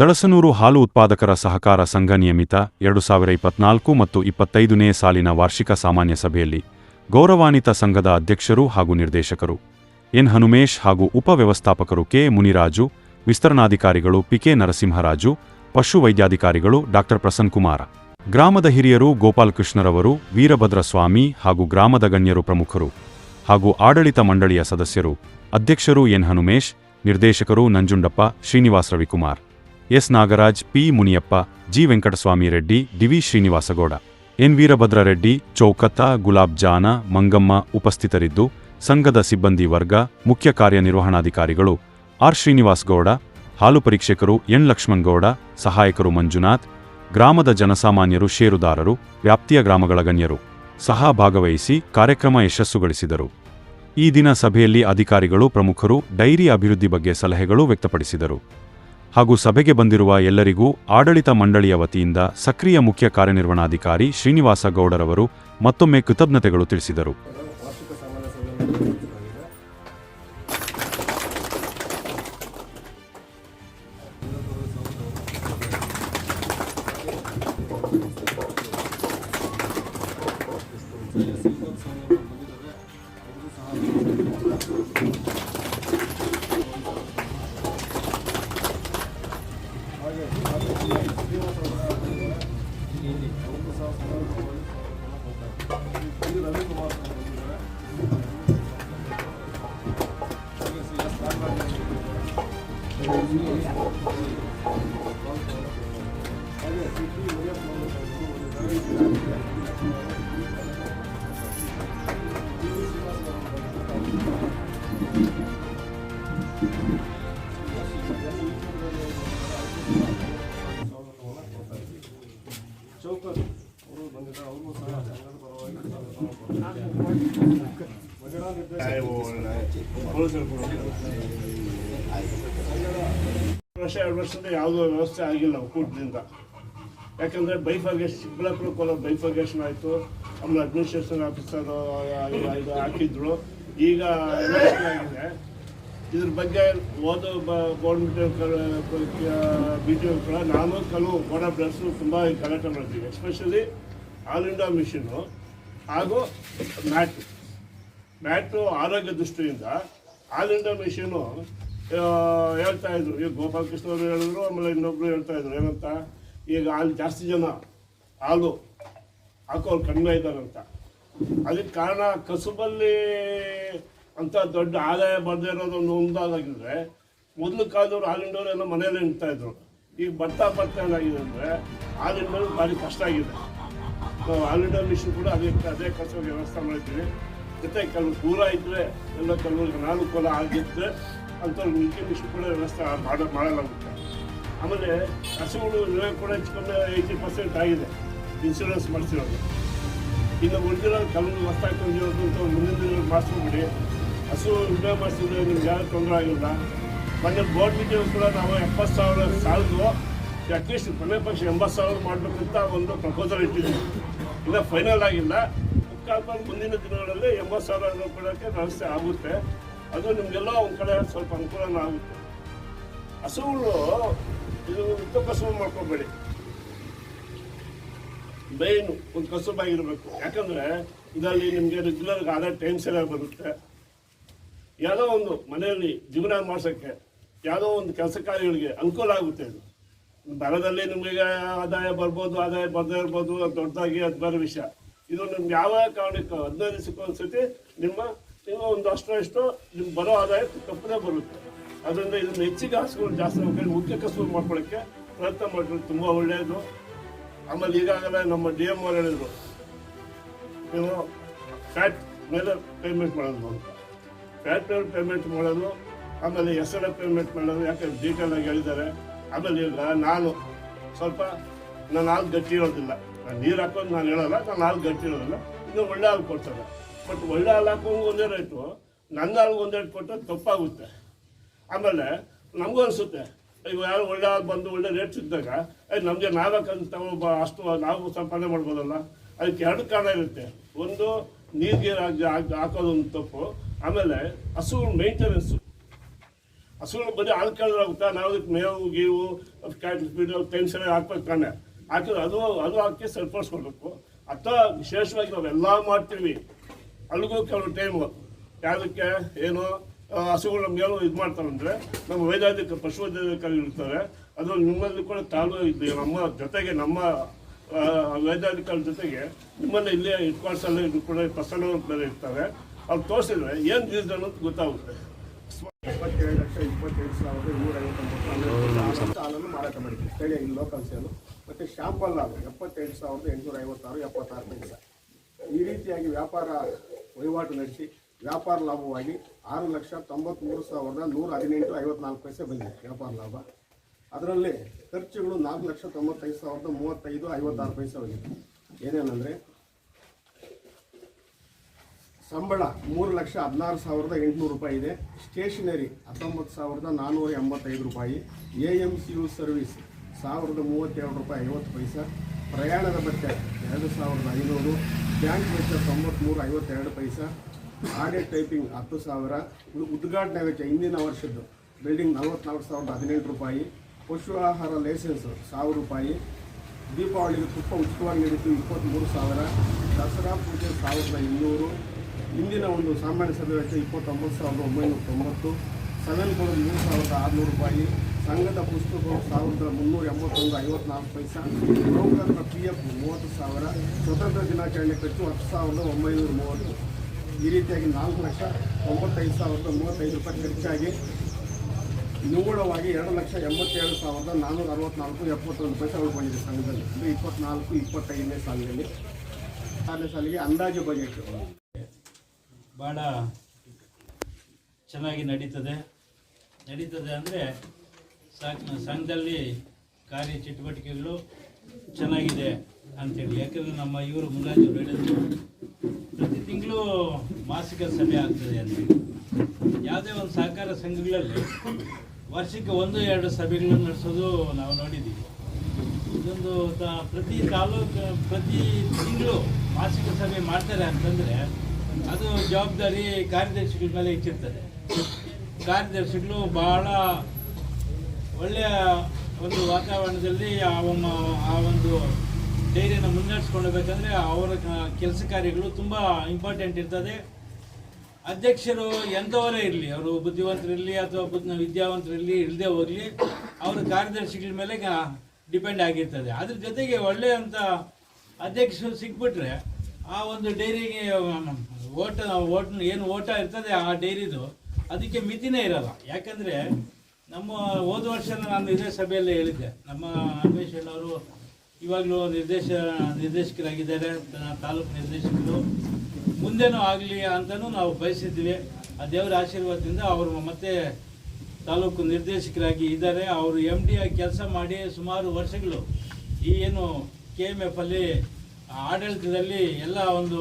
ದಳಸನೂರು ಹಾಲು ಉತ್ಪಾದಕರ ಸಹಕಾರ ಸಂಘ ನಿಯಮಿತ ಎರಡು ಸಾವಿರ ಇಪ್ಪತ್ನಾಲ್ಕು ಮತ್ತು ಇಪ್ಪತ್ತೈದನೇ ಸಾಲಿನ ವಾರ್ಷಿಕ ಸಾಮಾನ್ಯ ಸಭೆಯಲ್ಲಿ ಗೌರವಾನ್ವಿತ ಸಂಘದ ಅಧ್ಯಕ್ಷರು ಹಾಗೂ ನಿರ್ದೇಶಕರು. ಎನ್. ಹನುಮೇಶ್ ಹಾಗೂ ಉಪವ್ಯವಸ್ಥಾಪಕರು ಕೆ. ಮುನಿರಾಜು, ವಿಸ್ತರಣಾಧಿಕಾರಿಗಳು ಪಿಕೆ ನರಸಿಂಹರಾಜು, ಪಶು ವೈದ್ಯಾಧಿಕಾರಿಗಳು ಡಾಕ್ಟರ್ ಪ್ರಸನ್ ಕುಮಾರ. ಗ್ರಾಮದ ಹಿರಿಯರು ಗೋಪಾಲಕೃಷ್ಣರವರು, ವೀರಭದ್ರಸ್ವಾಮಿ ಹಾಗೂ ಗ್ರಾಮದ ಗಣ್ಯರು ಪ್ರಮುಖರು ಹಾಗೂ ಆಡಳಿತ ಮಂಡಳಿಯ ಸದಸ್ಯರು, ಅಧ್ಯಕ್ಷರು ಎನ್. ಹನುಮೇಶ್, ನಿರ್ದೇಶಕರು Nanjundappa, Srinivas Ravikumar. S Nagaraj, P Muniyappa, G Venkataswamy Reddy D V Srinivasagowda. N Veerabhadra Reddy, Chowkatha, Gulab Jaan, Mangamma ಉಪಸ್ಥಿತರಿದ್ದು, ಸಂಘದ ಸಿಬ್ಬಂದಿ ವರ್ಗ, ಮುಖ್ಯ ಕಾರ್ಯನಿರ್ವಹಣಾಧಿಕಾರಿಗಳು, ಆರ್ ಶ್ರೀನಿವಾಸ್ ಗೌಡ ಹಾಲು ಪರೀಕ್ಷಕರು ಎನ್ ಲಕ್ಷ್ಮಣಗೌಡ, ಸಹಾಯಕರು ಮಂಜುನಾಥ್, ಗ್ರಾಮದ ಜನಸಾಮಾನ್ಯರು ಷೇರುದಾರರು, ವ್ಯಾಪ್ತಿಯ ಗ್ರಾಮಗಳ ಗಣ್ಯರು ಸಹ ಭಾಗವಹಿಸಿ ಕಾರ್ಯಕ್ರಮ ಯಶಸ್ಸುಗಳಿಸಿದರು. ಈ ದಿನ ಸಭೆಯಲ್ಲಿ ಅಧಿಕಾರಿಗಳು ಪ್ರಮುಖರು, ಡೈರಿ ಅಭಿವೃದ್ಧಿ ಬಗ್ಗೆ ಸಲಹೆಗಳು ವ್ಯಕ್ತಪಡಿಸಿದರು. ಹಾಗೂ ಸಭೆಗೆ ಬಂದಿರುವ ಎಲ್ಲರಿಗೂ ಆಡಳಿತ ಮಂಡಳಿಯ ವತಿಯಿಂದ ಸಕ್ರಿಯ ಮುಖ್ಯ ಕಾರ್ಯನಿರ್ವಹಣಾಧಿಕಾರಿ ಶ್ರೀನಿವಾಸ ಗೌಡರವರು ಮತ್ತೊಮ್ಮೆ ಕೃತಜ್ಞತೆಗಳು ತಿಳಿಸಿದರು. ವಾರ್ಷಿಕ ಸಾಮಾನ್ಯ ವರ್ಷ, ಎರಡು ವರ್ಷದಿಂದ ಯಾವುದೋ ವ್ಯವಸ್ಥೆ ಆಗಿಲ್ಲ ಒಕ್ಕೂಟದಿಂದ. ಯಾಕಂದರೆ ಬೈಫಾಗೇಶ್ ಚಿಕ್ಕಬಳ್ಳಾಪುರ ಕೋಲಾರ ಬೈಫಾಗೇಶನ್ ಆಯಿತು, ಆಮೇಲೆ ಅಡ್ಮಿನಿಸ್ಟ್ರೇಷನ್ ಆಫೀಸರ್ ಇದು ಹಾಕಿದ್ರು. ಈಗ ಇದ್ರ ಬಗ್ಗೆ ಓದೋ ಗೌರ್ಮೆಂಟ್ ಬಿ ಟಿ ಕೂಡ, ನಾನು ಕೆಲವು ಬೋರ್ಡ್ ಆಫ್ ಡೈರೆಕ್ಟರ್ಸ್ ತುಂಬ ಕಲೆಕ್ಟ್ ಮಾಡ್ತೀವಿ ಎಸ್ಪೆಷಲಿ ಆಲ್ ಇಂಡಿಯಾ ಮಿಷನ್ನು ಹಾಗೂ ಮ್ಯಾಟ್ ಮ್ಯಾಟು ಆರೋಗ್ಯ ದೃಷ್ಟಿಯಿಂದ ಆಲ್ ಇಂಡಿಯಾ ಮಿಷನು ಹೇಳ್ತಾ ಇದ್ರು. ಈಗ ಗೋಪಾಲಕೃಷ್ಣ ಅವರು ಹೇಳಿದ್ರು, ಆಮೇಲೆ ಇನ್ನೊಬ್ರು ಹೇಳ್ತಾ ಇದ್ರು. ಏನಂತ? ಈಗ ಅಲ್ಲಿ ಜಾಸ್ತಿ ಜನ ಹಾಲು ಹಾಕೋರು ಕಡಿಮೆ ಇದ್ದಾರಂತ. ಅದಕ್ಕೆ ಕಾರಣ ಕಸುಬಲ್ಲಿ ಅಂತ ದೊಡ್ಡ ಆದಾಯ ಬರದೇ ಇರೋದೊಂದು ಒಂದಾಗಿದ್ರೆ ಮೊದಲು ಕಾಲದವ್ರು ಹಾಲಿಂಡವ್ರು ಎಲ್ಲ ಮನೆಯಲ್ಲೇ ನಿಂತಾ ಇದ್ರು. ಈಗ ಬರ್ತಾ ಬರ್ತಾ ಏನಾಗಿದೆ ಅಂದರೆ ಹಾಲಿಂಡವ್ರು ಭಾರಿ ಕಷ್ಟ ಆಗಿದೆ. ಹಾಲಿಡರ್ ಮಿಷನ್ ಕೂಡ ಅದೇ ಅದೇ ಕಸ ವ್ಯವಸ್ಥೆ ಮಾಡಿದ್ದೀವಿ. ಜೊತೆ ಕೆಲವು ದೂರ ಇದ್ದರೆ ಎಲ್ಲ ಕೆಲವ್ರಿಗೆ ಅನಾನುಕೂಲ ಆಗಿದ್ದರೆ ಅಂಥವ್ರಿಗೆ ಮಿಲ್ಕಿ ಮಿಷನ್ ಕೂಡ ವ್ಯವಸ್ಥೆ ಮಾಡ ಮಾಡಲಾಗುತ್ತೆ. ಆಮೇಲೆ ಹಸುಗಳು ವಿಮೆ ಕೂಡ ಹೆಚ್ಚಿಕೊಂಡು ಏಯ್ಟಿ ಪರ್ಸೆಂಟ್ ಆಗಿದೆ ಇನ್ಶೂರೆನ್ಸ್ ಮಾಡಿಸಿರೋದು. ಇನ್ನು ಉಳಿದಿರೋ ಕೆಲವು ಹೊಸ್ತಾಗಿ ಹಾಕೊಂಡಿರೋದು ಅಂತ ಮುಂದಿನ ದಿನ ಮಾಡಿಸ್ಕೊಂಡ್ಬಿಡಿ. ಹಸು ವಿಮೆ ಮಾಡಿಸಿದ್ರೆ ನಿಮ್ಗೆ ಯಾರು ತೊಂದರೆ ಆಗಿಲ್ಲ. ಮೊನ್ನೆ ಬೋರ್ಡ್ ಮೀಟಿಂಗ್ ಕೂಡ ನಾವು ಎಪ್ಪತ್ತು ಸಾವಿರ ಸಾಲದು ಅಟ್ಲೀಸ್ಟ್ ಕೊನೆ ಪಕ್ಷ ಎಂಬತ್ತು ಸಾವಿರ ಮಾಡಬೇಕಂತ ಒಂದು ಪ್ರಪೋಸಲ್ ಇಟ್ಟಿದ್ದೀವಿ. ಇನ್ನು ಫೈನಲ್ ಆಗಿಲ್ಲ. ಕಾಲ್ಕೊಂಡು ಮುಂದಿನ ದಿನಗಳಲ್ಲಿ ಎಂಬತ್ತು ಸಾವಿರ ಕೊಡೋಕ್ಕೆ ವ್ಯವಸ್ಥೆ ಆಗುತ್ತೆ. ಅದು ನಿಮಗೆಲ್ಲ ಒಂದು ಕಡೆ ಸ್ವಲ್ಪ ಅನುಕೂಲನೂ ಆಗುತ್ತೆ. ಹಸುಗಳು ಇದು ಉತ್ತ ಕಸುಬು ಮಾಡ್ಕೊಬೇಡಿ. ಮೇಯ್ನು ಒಂದು ಕಸುಬಾಗಿರಬೇಕು ಯಾಕಂದರೆ ಇದರಲ್ಲಿ ನಿಮಗೆ ರೆಗ್ಯುಲರ್ ಆದ ಟೈಮ್ ಸರಿಯಾಗಿ ಬರುತ್ತೆ. ಯಾವುದೋ ಒಂದು ಮನೆಯಲ್ಲಿ ಜೀವನ ಮಾಡ್ಸೋಕ್ಕೆ ಯಾವುದೋ ಒಂದು ಕೆಲಸ ಕಾರ್ಯಗಳಿಗೆ ಅನುಕೂಲ ಆಗುತ್ತೆ ಇದು ಬರದಲ್ಲಿ ನಿಮಗೆ ಆದಾಯ ಬರ್ಬೋದು, ಆದಾಯ ಬರದೇ ಇರ್ಬೋದು ದೊಡ್ಡದಾಗಿ ಅದು ಬೇರೆ ವಿಷಯ. ಇದು ನಿಮ್ಗೆ ಯಾವ ಕಾರಣಕ್ಕೆ ಹದಿನೈದು ಒಂದ್ಸತಿ ನಿಮ್ಮ ನೀವು ಒಂದು ಅಷ್ಟು ಅಷ್ಟು ನಿಮ್ಗೆ ಬರೋ ಆದಾಯ ತಪ್ಪದೇ ಬರುತ್ತೆ. ಅದರಿಂದ ಇದನ್ನು ಹೆಚ್ಚಿಗೆ ಹಸುಗಳು ಜಾಸ್ತಿ ಆಗಬೇಕು ಮುಖ್ಯ ಕಸೂರು ಮಾಡ್ಕೊಳ್ಳೋಕ್ಕೆ ಪ್ರಯತ್ನ ಮಾಡಿದ್ರೆ ತುಂಬ ಒಳ್ಳೆಯದು. ಆಮೇಲೆ ಈಗಾಗಲೇ ನಮ್ಮ ಡಿ ಎಂ ಅವ್ರು ಹೇಳಿದ್ರು, ನೀವು ಫ್ಯಾಟ್ ಮೇಲೆ ಪೇಮೆಂಟ್ ಮಾಡೋದು ಅಂತ. ಫ್ಯಾಟ್ ಮೇಲೆ ಪೇಮೆಂಟ್ ಮಾಡೋದು, ಆಮೇಲೆ ಎಸ್ ಎಲ್ ಪೇಮೆಂಟ್ ಮಾಡೋದು, ಯಾಕೆ ಡೀಟೇಲ್ ಆಗಿ ಹೇಳಿದ್ದಾರೆ. ಆಮೇಲೆ ಈಗ ನಾನು ಸ್ವಲ್ಪ ನಾನು ಹಾಲು ಗಟ್ಟಿ ಇರೋದಿಲ್ಲ. ನೀರು ಹಾಕೋದು ನಾನು ಹೇಳಲ್ಲ ನಾನು ಹಾಲು ಗಟ್ಟಿ ಇರೋದಿಲ್ಲ ಇನ್ನು ಒಳ್ಳೆ ಹಾಲು ಕೊಡ್ತಾರೆ. ಬಟ್ ಒಳ್ಳೆ ಹಾಲು ಹಾಕೋಂಗೆ ಒಂದೇ ರೇಟು ನನ್ನ ಹಾಲು ಒಂದೇ ಕೊಟ್ಟರೆ ತಪ್ಪಾಗುತ್ತೆ. ಆಮೇಲೆ ನಮಗೂ ಅನಿಸುತ್ತೆ ಈಗ ಯಾರು ಒಳ್ಳೆ ಹಾಲು ಬಂದು ಒಳ್ಳೆ ರೇಟ್ ಸಿಕ್ಕಿದಾಗ ಅದು ನಮಗೆ ನಾಲ್ಕಂತ ಅಷ್ಟು ನಾವು ಸಂಪಾದನೆ ಮಾಡ್ಬೋದಲ್ಲ. ಅದಕ್ಕೆ ಎರಡು ಕಾರಣ ಇರುತ್ತೆ. ಒಂದು, ನೀರಿಗೆ ಹಾಕೋದು ಒಂದು ತಪ್ಪು. ಆಮೇಲೆ ಹಸುಗಳ ಮೇಂಟೆನೆನ್ಸು ಹಸುಗಳು ಬರೀ ಹಾಲು ಕೇಳಿದ್ರಾಗುತ್ತಾ ನಾವು ಅದಕ್ಕೆ ಮೇವು, ಗೀವು ಕ್ಯಾಟ್ ಟೆನ್ಷನ್ ಹಾಕ್ಬೇಕು ತಾನೆ. ಹಾಕಿದ್ರೆ ಅದು ಅದು ಹಾಕಿ ಸರಿಪಡಿಸ್ಕೊಳ್ಬೇಕು. ಅತ್ತ ವಿಶೇಷವಾಗಿ ನಾವೆಲ್ಲ ಮಾಡ್ತೀವಿ. ಅಲ್ಲಿಗೂ ಕೆಲವು ಟೈಮು ಯಾವುದಕ್ಕೆ? ಏನು? ಹಸುಗಳು ನಮಗೇನು ಇದು ಮಾಡ್ತಾರಂದ್ರೆ, ನಮ್ಮ ವೈದ್ಯಾಧಿಕ, ಪಶುವೈದ್ಯಾಧಿಕಾರಿಗಳು ಇರ್ತಾರೆ. ಅದು ನಿಮ್ಮಲ್ಲಿ ಕೂಡ ತಾಲೂ ಇದೆ ನಮ್ಮ ಜೊತೆಗೆ, ನಮ್ಮ ವೈದ್ಯಾಧಿಕಾರಿ ಜೊತೆಗೆ ನಿಮ್ಮಲ್ಲಿ ಇಲ್ಲೇ ಇಟ್ಕೊಳ್ಸಲ್ಲ ಇದು ಕೂಡ ಪ್ರಸನ್ನ ಬೇರೆ ಇರ್ತಾರೆ. ಅವ್ರು ತೋರಿಸಿದ್ರೆ ಏನು ರೀಸನ್ ಅಂತ ಗೊತ್ತಾಗುತ್ತೆ. ಇಪ್ಪತ್ತೇಳು ಲಕ್ಷ ಇಪ್ಪತ್ತೈದು ಸಾವಿರದ ನೂರ ಐವತ್ತೊಂಬತ್ತು ಹಾಲನ್ನು ಮಾರಾಟ ಮಾಡಿದ್ವಿ ಸ್ಥಳೀಯ ಇಲ್ಲಿ ಲೋಕಲ್ ಸೇಲು ಮತ್ತು ಶಾಂಪಲ್ ಲಾಭ ಎಪ್ಪತ್ತೆಂಟು ಸಾವಿರದ ಎಂಟುನೂರ ಐವತ್ತಾರು, ಎಪ್ಪತ್ತಾರು ಪೈಸೆ. ಈ ರೀತಿಯಾಗಿ ವ್ಯಾಪಾರ ವಹಿವಾಟು ನಡೆಸಿ, ವ್ಯಾಪಾರ ಲಾಭವಾಗಿ ಆರು ಲಕ್ಷ ತೊಂಬತ್ತ್ಮೂರು ಸಾವಿರದ ನೂರ ಹದಿನೆಂಟು, ಐವತ್ನಾಲ್ಕು ಪೈಸೆ ಬಂದಿದೆ ವ್ಯಾಪಾರ ಲಾಭ. ಅದರಲ್ಲಿ ಖರ್ಚುಗಳು ನಾಲ್ಕು ಲಕ್ಷ ತೊಂಬತ್ತೈದು ಸಾವಿರದ ಮೂವತ್ತೈದು, ಐವತ್ತಾರು ಪೈಸೆ ಬಂದಿದೆ. ಏನೇನೆಂದರೆ ಸಂಬಳ ಮೂರು ಲಕ್ಷ ಹದಿನಾರು ಸಾವಿರದ ಎಂಟುನೂರು ರೂಪಾಯಿ ಇದೆ. ಸ್ಟೇಷನರಿ ಹತ್ತೊಂಬತ್ತು ಸಾವಿರದ ನಾನ್ನೂರ ಎಂಬತ್ತೈದು ರೂಪಾಯಿ. A M C U service ಸಾವಿರದ ಮೂವತ್ತೆರಡು ರೂಪಾಯಿ ಐವತ್ತು ಪೈಸೆ. ಪ್ರಯಾಣದ ಬಟ್ಟೆ ಎರಡು ಸಾವಿರದ ಐನೂರು. ಬ್ಯಾಂಕ್ ವೆಚ್ಚ ತೊಂಬತ್ತ್ಮೂರು ಐವತ್ತೆರಡು ಪೈಸೆ. ಆಡಿಯೋ ಟೈಪಿಂಗ್ ಹತ್ತು ಸಾವಿರ. ಉದ್ಘಾಟನೆ ವೆಚ್ಚ ಹಿಂದಿನ ವರ್ಷದ್ದು ಬಿಲ್ಡಿಂಗ್ ನಲವತ್ನಾಲ್ಕು ಸಾವಿರದ ಹದಿನೆಂಟು ರೂಪಾಯಿ. ಪಶು ಆಹಾರ ಲೈಸೆನ್ಸ್ ಸಾವಿರ ರೂಪಾಯಿ. ದೀಪಾವಳಿಗೆ ತುಪ್ಪ ಉಚಿತವಾಗಿ ನೀಡಿದ್ದು ಇಪ್ಪತ್ತ್ಮೂರು ಸಾವಿರ. ದಸರಾ ಪೂಜೆ ಸಾವಿರದ ಇನ್ನೂರು. ಇಂದಿನ ಒಂದು ಸಾಮಾನ್ಯ ಸಭೆ ವೆಚ್ಚ ಇಪ್ಪತ್ತೊಂಬತ್ತು ಸಾವಿರದ ಒಂಬೈನೂರ ತೊಂಬತ್ತು ಸೆವೆನ್ ಕೊಡೋದು ಮೂರು ಸಾವಿರದ ಆರುನೂರು ರೂಪಾಯಿ, ಸಂಘದ ಪುಸ್ತಕವು ಸಾವಿರದ ಮುನ್ನೂರ ಎಂಬತ್ತೊಂದು ಐವತ್ನಾಲ್ಕು ಪೈಸಾ, ನೌಕರರ ಪಿ ಎಫ್ ಮೂವತ್ತು ಸಾವಿರ, ಸ್ವತಂತ್ರ ದಿನಾಚರಣೆ ಖರ್ಚು ಹತ್ತು ಸಾವಿರದ ಒಂಬೈನೂರ ಮೂವತ್ತು. ಈ ರೀತಿಯಾಗಿ ನಾಲ್ಕು ಲಕ್ಷ ತೊಂಬತ್ತೈದು ಸಾವಿರದ ಮೂವತ್ತೈದು ರೂಪಾಯಿ ಖರ್ಚಾಗಿ ನಿಗೂಢವಾಗಿ ಎರಡು ಲಕ್ಷ ಎಂಬತ್ತೇಳು ಸಾವಿರದ ನಾನ್ನೂರ ಅರವತ್ನಾಲ್ಕು ಎಪ್ಪತ್ತೊಂದು ಪೈಸೆ ಉಳ್ಕೊಂಡಿದೆ ಸಂಘದಲ್ಲಿ. ಇದು ಇಪ್ಪತ್ನಾಲ್ಕು, ಇಪ್ಪತ್ತೈದನೇ ಸಾಲಿನಲ್ಲಿ. ಆರನೇ ಸಾಲಿಗೆ ಅಂದಾಜು ಬಜೆಟ್ ಭಾಳ ಚೆನ್ನಾಗಿ ನಡೀತದೆ. ನಡೀತದೆ ಅಂದರೆ ಸಂಘದಲ್ಲಿ ಕಾರ್ಯ ಚಟುವಟಿಕೆಗಳು ಚೆನ್ನಾಗಿದೆ ಅಂತೇಳಿ. ಯಾಕಂದರೆ ನಮ್ಮ ಇವರು ಮುಲಾಜು ಹೇಳಿದ್ರು ಪ್ರತಿ ತಿಂಗಳು ಮಾಸಿಕ ಸಭೆ ಆಗ್ತದೆ ಅಂತೇಳಿ. ಯಾವುದೇ ಒಂದು ಸಹಕಾರ ಸಂಘಗಳಲ್ಲಿ ವರ್ಷಕ್ಕೆ ಒಂದು, ಎರಡು ಸಭೆಗಳನ್ನು ನಡೆಸೋದು ನಾವು ನೋಡಿದ್ದೀವಿ. ಇದೊಂದು ತ- ಪ್ರತಿ ತಾಲೂಕು ಪ್ರತಿ ತಿಂಗಳು ಮಾಸಿಕ ಸಭೆ ಮಾಡ್ತಾರೆ ಅಂತಂದರೆ ಅದು ಜವಾಬ್ದಾರಿ ಕಾರ್ಯದರ್ಶಿಗಳ ಮೇಲೆ ಹೆಚ್ಚಿರ್ತದೆ ಕಾರ್ಯದರ್ಶಿಗಳು ಬಹಳ ಒಳ್ಳೆಯ ಒಂದು ವಾತಾವರಣದಲ್ಲಿ ಆ ಆ ಒಂದು ಡೈರಿಯನ್ನು ಮುನ್ನಡೆಸ್ಕೊಂಡು ಬೇಕಂದರೆ ಅವರ ಕೆಲಸ ಕಾರ್ಯಗಳು ತುಂಬ ಇಂಪಾರ್ಟೆಂಟ್ ಇರ್ತದೆ. ಅಧ್ಯಕ್ಷರು ಎಂಥವರೇ ಇರಲಿ, ಅವರು ಬುದ್ಧಿವಂತರಿರಲಿ ಅಥವಾ ವಿದ್ಯಾವಂತರಿರಲಿ ಇಲ್ಲದೆ ಹೋಗಲಿ, ಅವರ ಕಾರ್ಯದರ್ಶಿಗಳ ಮೇಲೆ ಡಿಪೆಂಡ್ ಆಗಿರ್ತದೆ. ಅದ್ರ ಜೊತೆಗೆ ಒಳ್ಳೆಯಂಥ ಅಧ್ಯಕ್ಷರು ಸಿಕ್ಬಿಟ್ರೆ ಆ ಒಂದು ಡೈರಿಗೆ ಓಟ, ಓಟ್, ಏನು ಓಟ ಇರ್ತದೆ ಆ ಡೈರಿದು, ಅದಕ್ಕೆ ಮಿತಿನೇ ಇರಲ್ಲ. ಯಾಕಂದರೆ ನಮ್ಮ ಹೋದ ವರ್ಷ ನಾನು ಇದೇ ಸಭೆಯಲ್ಲಿ ಹೇಳಿದ್ದೆ. ನಮ್ಮ ರಮೇಶ್ ಅವರು ಇವಾಗಲೂ ನಿರ್ದೇಶ, ನಿರ್ದೇಶಕರಾಗಿದ್ದಾರೆ. ತಾಲೂಕು ನಿರ್ದೇಶಕರು. ಮುಂದೆನೂ ಆಗಲಿ ಅಂತಲೂ ನಾವು ಬಯಸಿದ್ವಿ. ಆ ದೇವರ ಆಶೀರ್ವಾದದಿಂದ ಅವರು ಮತ್ತೆ ತಾಲೂಕು ನಿರ್ದೇಶಕರಾಗಿ ಇದ್ದಾರೆ. ಅವರು ಎಂ ಡಿ ಆಗಿ ಕೆಲಸ ಮಾಡಿ ಸುಮಾರು ವರ್ಷಗಳು ಈ ಏನು ಕೆ ಎಂ ಎಫಲ್ಲಿ ಆಡಳಿತದಲ್ಲಿ ಎಲ್ಲ ಒಂದು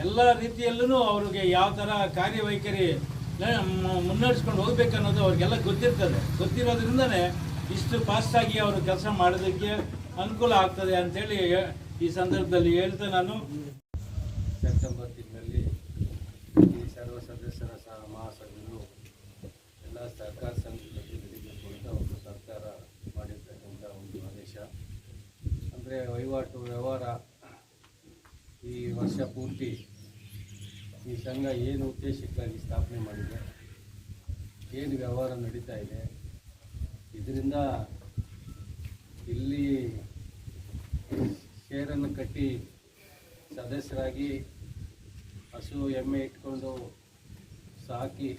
ಎಲ್ಲ ರೀತಿಯಲ್ಲೂ ಅವ್ರಿಗೆ ಯಾವ ಥರ ಕಾರ್ಯವೈಖರಿ ಮುನ್ನಡೆಸ್ಕೊಂಡು ಹೋಗ್ಬೇಕನ್ನೋದು ಅವ್ರಿಗೆಲ್ಲ ಗೊತ್ತಿರ್ತದೆ. ಗೊತ್ತಿರೋದ್ರಿಂದನೇ ಇಷ್ಟು ಫಾಸ್ಟಾಗಿ ಅವರು ಕೆಲಸ ಮಾಡೋದಕ್ಕೆ ಅನುಕೂಲ ಆಗ್ತದೆ ಅಂತೇಳಿ ಈ ಸಂದರ್ಭದಲ್ಲಿ ಹೇಳ್ತಾ ನಾನು ಸೆಪ್ಟೆಂಬರ್ ತಿಂಗಳಲ್ಲಿ ಈ ಸರ್ವ ಸದಸ್ಯರ ಸಹ ಮಹಾಸಭೆಯು ಎಲ್ಲ ಸಹಕಾರ ಸಂಘಗಳಲ್ಲಿ ನಡೀಬೇಕು ಅಂತ ಒಂದು ಸರ್ಕಾರ ಮಾಡಿರ್ತಕ್ಕಂಥ ಒಂದು ಆದೇಶ ಅಂದರೆ ವಹಿವಾಟು ವ್ಯವಹಾರ ಈ ವರ್ಷ ಪೂರ್ತಿ ಈ ಸಂಘ ಏನು ಉದ್ದೇಶಕ್ಕಾಗಿ ಸ್ಥಾಪನೆ ಮಾಡಿದೆ, ಏನು ವ್ಯವಹಾರ ನಡೀತಾ ಇದೆ, ಇದರಿಂದ ಇಲ್ಲಿ ಷೇರನ್ನು ಕಟ್ಟಿ ಸದಸ್ಯರಾಗಿ ಹಸು ಎಮ್ಮೆ ಇಟ್ಕೊಂಡು ಸಾಕಿ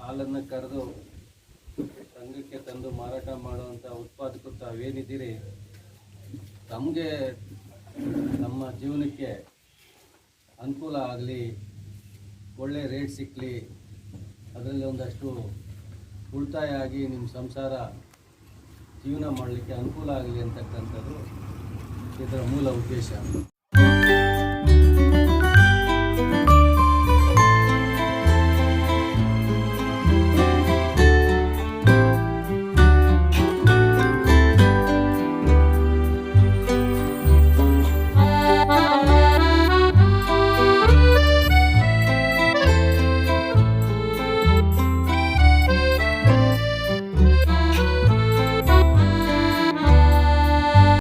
ಹಾಲನ್ನು ಕರೆದು ಸಂಘಕ್ಕೆ ತಂದು ಮಾರಾಟ ಮಾಡುವಂಥ ಉತ್ಪಾದಕರು ತಾವೇನಿದ್ದೀರಿ? ತಮಗೆ ನಮ್ಮ ಜೀವನಕ್ಕೆ ಅನುಕೂಲ ಆಗಲಿ, ಒಳ್ಳೆ ರೇಟ್ ಸಿಕ್ಕಲಿ ಅದರಲ್ಲಿ ಒಂದಷ್ಟು ಉಳಿತಾಯ ಆಗಿ ನಿಮ್ಮ ಸಂಸಾರ ಜೀವನ ಮಾಡಲಿಕ್ಕೆ ಅನುಕೂಲ ಆಗಲಿ ಅಂತಕ್ಕಂಥದ್ದು ಇದರ ಮೂಲ ಉದ್ದೇಶ.